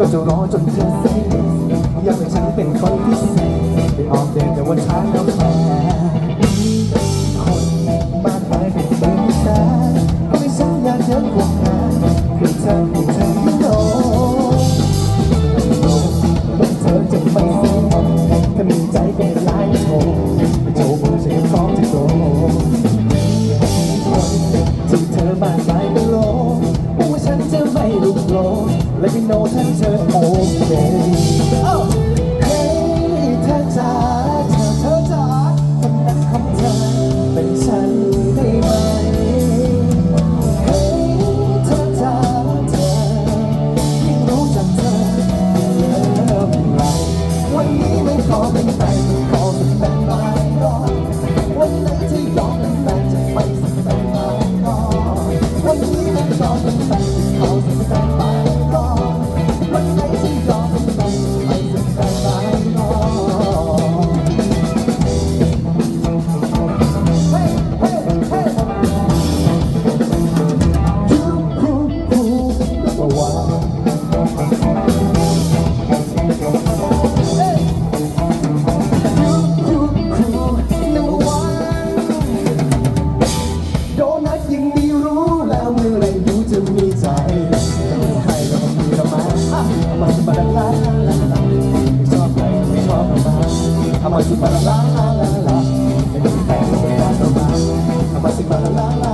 ก็จะรอจนเธอเสียอยากให้ฉันเป็นคนพิเศษไปออกเดทแต่ว่าช้าแล้วแพ้คนมากมายเป็นเพื่อแต่ไม่ฉันอยากเจอ ธอจะไม่เสียถ้ามีใจเป็นลายโชว์โชว์เธอพร้อมจะโชว์ที่เธอมาสายเป็นโลว่าฉันจะไม่ลุกโลและไม่โน้ตั้งเธอโอเค volta do Amasi para la la la la. Amasi para la la la la.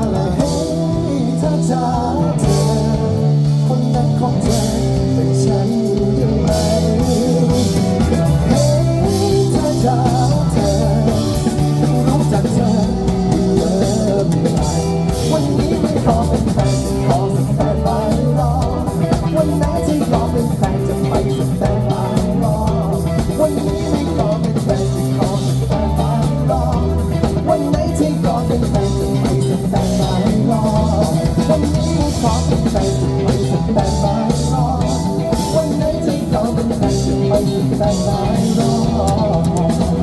tay tay đó